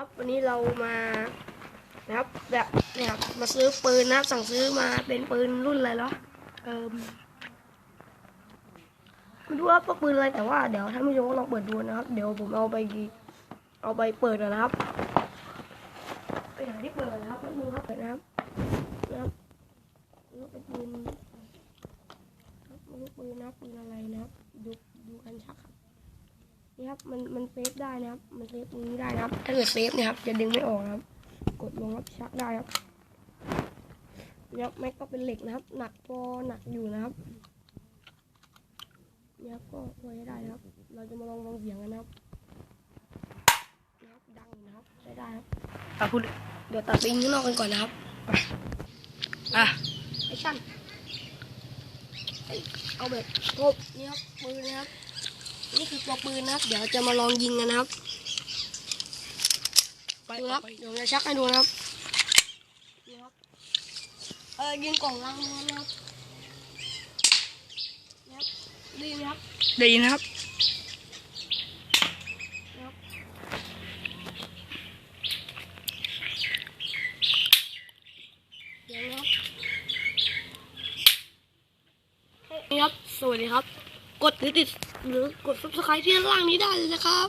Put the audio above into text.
ครับวันนี้เรามานะครับแบบเนี่ยครับมาซื้อปืนนะครับ สั่งซื้อมาเป็นปืนรุ่นอะไรเหรอเออไม่รู้ว่าปืนอะไรแต่ว่าเดี๋ยวท่านผู้ชมก็ลองเปิดดูนะครับ เดี๋ยวผมเอาไปเอาไปเปิดนะครับไปหาที่เปิดนะครับแป๊บนึงครับเปิดนะครับนะครับเป็นปืนปืนนะปืนอะไรนะครับ ดูดูกันชักครับ นี่ครับ มันมันเซฟได้นะครับ มันเซฟตรงนี้ได้นะครับ ถ้าเกิดเซฟเนี่ยครับจะดึงไม่ออกนะครับ กดลงครับชักได้ครับเนี่ยครับแม็กก็เป็นเหล็กนะครับ หนักพอหนักอยู่นะครับเนี่ยครับก็ช่วยได้นะครับ เราจะมาลองฟังเสียงกันนะครับนะครับ ดังอยู่นะครับใช้ได้ครับอะพูดเดี๋ยวตัดไปยิงข้างนอกกันก่อนนะครับอะแอคชั่นเอ้ยเอาแบบทบนี่ครับปืนนะครับ นี่คือตัวปืนนะครับ เดี๋ยวจะมาลองยิงกันนะครับไปดูครับไปเดี๋ยวจะชักให้ดูนะครับนี่ครับเออยิงกล่องลังนนะครับนะครับดีไหมครับได้ยินนะครับนะครับเดี๋ยวนะครับนี่ครับ สวัสดีครับ กดหรือติดหรือกด subscribe ที่ด้านล่างนี้ได้เลยนะครับ